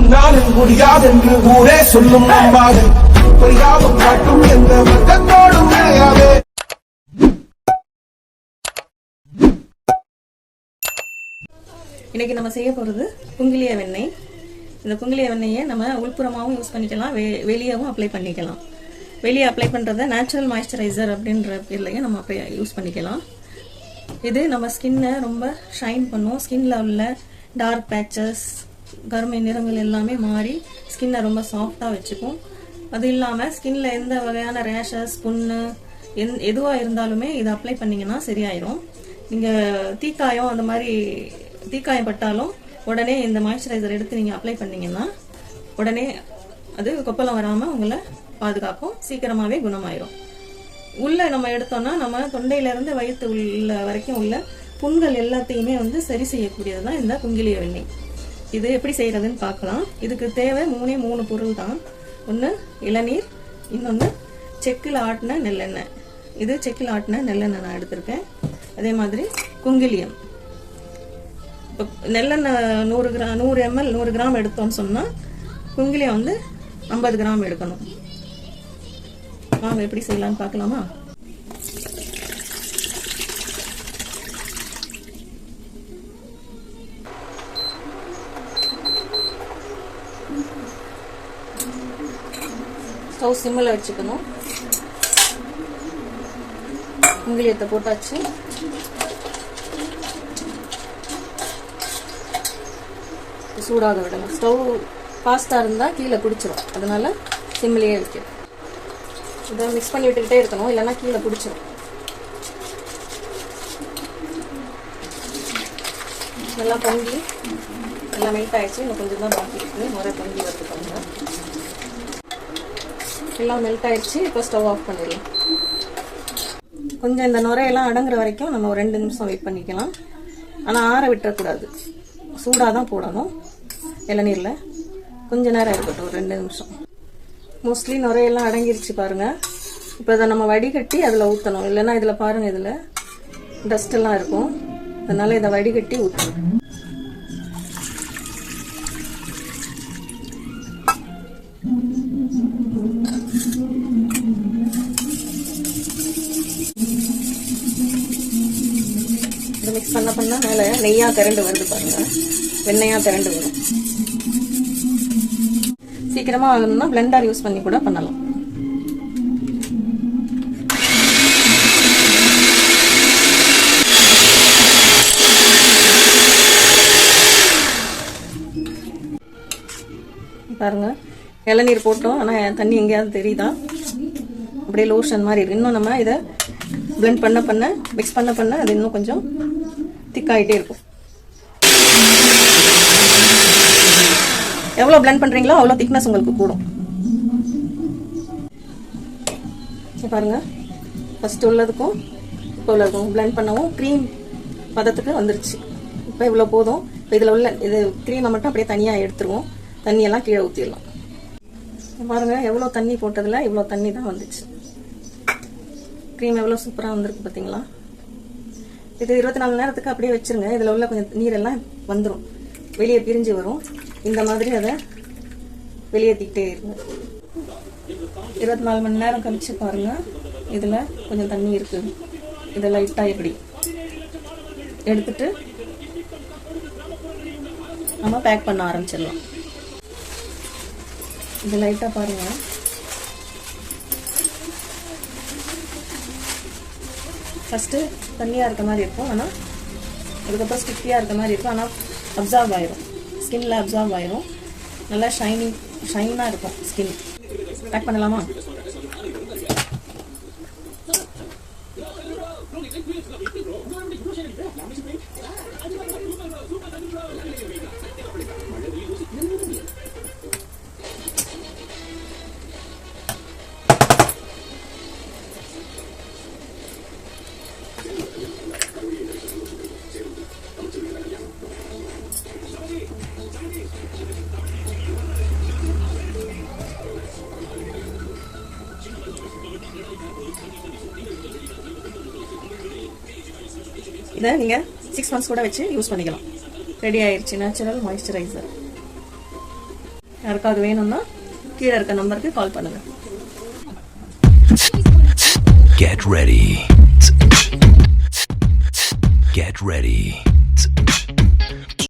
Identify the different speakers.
Speaker 1: உன்னால் முடியாதென்று ஊரே சொல்லும் நம்பாது பரிதாபம் காட்டும் எந்த வர்க்கத்தோடும் இணையாதே
Speaker 2: இன்னைக்கு நம்ம செய்ய போகிறது குங்கிலிய வெண்ணெய். இந்த குங்கிலிய வெண்ணெயை நம்ம உள்புறமாகவும் யூஸ் பண்ணிக்கலாம் வெ வெளியவும் அப்ளை பண்ணிக்கலாம். வெளியே அப்ளை பண்ணுறத நேச்சுரல் மாய்ஸ்சரைசர் அப்படின்ற பேர்லையும் நம்ம அப்ளை யூஸ் பண்ணிக்கலாம். இது நம்ம ஸ்கின்னை ரொம்ப ஷைன் பண்ணும். ஸ்கின்ல உள்ள டார்க் பேச்சஸ் கருமை நிறங்கள் எல்லாமே மாறி ஸ்கின்னை ரொம்ப சாஃப்டாக வச்சுக்கும். அது இல்லாமல் ஸ்கின்ல எந்த வகையான ரேஷஸ் புண்ணு எந் எதுவாக இருந்தாலுமே இதை அப்ளை பண்ணிங்கன்னா சரியாயிரும். நீங்கள் தீக்காயம் அந்த மாதிரி தீக்காயம் பட்டாலும் உடனே இந்த மாய்ஸ்சரைசர் எடுத்து நீங்கள் அப்ளை பண்ணீங்கன்னா உடனே அது கொப்பளம் வராமல் உங்களை பாதுகாக்கும். சீக்கிரமாகவே குணமாயிரும். உள்ள நம்ம எடுத்தோம்னா நம்ம தொண்டையில இருந்து வயிற்று உள்ள வரைக்கும் உள்ள புண்கள் எல்லாத்தையுமே வந்து சரி செய்யக்கூடியது தான் இந்த குங்கிலிய வெண்ணெய் இது எப்படி செய்யறதுன்னு பார்க்கலாம். இதுக்கு தேவை மூணே மூணு பொருள் தான். ஒன்று இளநீர் இன்னொன்று செக்கில் ஆட்டின நெல்லெண்ணெய். இது செக்கில் ஆட்டின நெல்லெண்ணெய் நான் எடுத்திருக்கேன். அதே மாதிரி குங்கிலியம். இப்போ நெல்லெண்ணெய் நூறு கிராம் நூறு எம்எல் நூறு கிராம் எடுத்தோம்னு சொன்னால் குங்கிலியம் வந்து ஐம்பது கிராம் எடுக்கணும். வாங்க எப்படி செய்யலாம்னு பார்க்கலாமா? ஸ்டவ் சிம்மில் வச்சுக்கணும். உங்கிலியத்தை போட்டாச்சு. சூடாக விடணும். ஸ்டவ் ஃபாஸ்ட்டாக இருந்தால் கீழே குடிச்சிடும் அதனால் சிம்மிலேயே வைக்கணும். இதை மிக்ஸ் பண்ணி விட்டுக்கிட்டே இருக்கணும். இல்லைன்னா கீழே பிடிச்சிரும் நல்லா பொங்கி நல்லா மெல்ட் ஆகிடுச்சு இன்னும் கொஞ்சம் தான் பாக்கி இருக்குது முறை பொங்கி வருது எல்லாம் மெல்ட் ஆயிடுச்சு. இப்போ ஸ்டவ் ஆஃப் பண்ணிடலாம். கொஞ்சம் இந்த நுரையெல்லாம் அடங்குற வரைக்கும் நம்ம ஒரு ரெண்டு நிமிஷம் வெயிட் பண்ணிக்கலாம். ஆனால் ஆற விட்டுறக்கூடாது. சூடாக தான் போடணும். இளநீரில். கொஞ்ச நேரம் இருக்கட்டும் ஒரு ரெண்டு நிமிஷம். மோஸ்ட்லி நுரையெல்லாம் அடங்கிருச்சு பாருங்க. இப்போ இதை நம்ம வடிகட்டி அதில் ஊற்றணும் இல்லைன்னா இதில் பாருங்கள் இதில். டஸ்ட்டெல்லாம் இருக்கும். அதனால் இதை வடிகட்டி ஊற்றணும் இது மிக்ஸ் பண்ண பண்ணால் மேலே நெய்யாக திரண்டு வருது பாருங்கள் வெண்ணெயாக திரண்டு வரும். சீக்கிரமாக ஆகணும்னா பிளெண்டர் யூஸ் பண்ணி கூட பண்ணலாம். பாருங்கள் இளநீர் போட்டோம். ஆனால் தண்ணி எங்கேயாவது தெரியுதா? அப்படியே லோஷன் மாதிரி இருக்குது இன்னும் நம்ம இதை பிளெண்ட் பண்ண பண்ண மிக்ஸ் பண்ண பண்ண அது இன்னும் கொஞ்சம் திக்காகிட்டே இருக்கும். எவ்வளோ பிளெண்ட் பண்ணுறீங்களோ அவ்வளோ திக்னஸ் உங்களுக்கு கூடும். பாருங்கள் பாருங்க. உள்ளதுக்கும் இப்போ உள்ளதுக்கும் பிளெண்ட் பண்ணவும் க்ரீம் பதத்துக்கு வந்துருச்சு. இப்போ இவ்வளோ போதும். இப்போ இதில் உள்ள இது க்ரீமை மட்டும் அப்படியே தனியாக எடுத்துருவோம். தண்ணியெல்லாம் கீழே ஊற்றிடலாம் பாருங்க எவ்வளோ தண்ணி போட்டதில் இவ்வளோ தண்ணி தான் வந்துச்சு. க்ரீம் எவ்வளோ சூப்பராக வந்திருக்கு பார்த்தீங்களா இது இருபத்தி நாலு நேரத்துக்கு அப்படியே வச்சுருங்க. இதில் உள்ள கொஞ்சம் நீரெல்லாம் வந்துடும் வெளியே பிரிஞ்சு வரும். இந்த மாதிரி அதை வெளியேற்றிக்கிட்டே இருங்க. இருபத்தி நாலு மணி நேரம் கழித்து பாருங்கள் இதில் கொஞ்சம் தண்ணி இருக்குது இதை லைட்டாக எப்படி எடுத்துட்டு நம்ம பேக் பண்ண ஆரம்பிச்சிடலாம். இது லைட்டாக பாருங்க. ஃபஸ்ட்டு தண்ணியாக இருக்க மாதிரி இருக்கும் ஆனால் அதுக்கப்புறம் ஸ்டிக்கியாக இருக்க மாதிரி இருக்கும் ஆனால் அப்சார்ப் ஆயிரும். ஸ்கின்ல அப்சார்ப் ஆயிரும். நல்லா ஷைனிங் ஷைனாக இருக்கும் ஸ்கின் பேக் பண்ணலாமா? இதை நீங்கள் சிக்ஸ் மந்த்ஸ் கூட வச்சு யூஸ் பண்ணிக்கலாம் ரெடி ஆயிடுச்சு நேச்சுரல் மாய்ஸ்சரைசர் யாருக்காவது வேணும்னா கீழே இருக்க நம்பருக்கு கால் பண்ணுங்கள்
Speaker 1: Get ready. Get ready.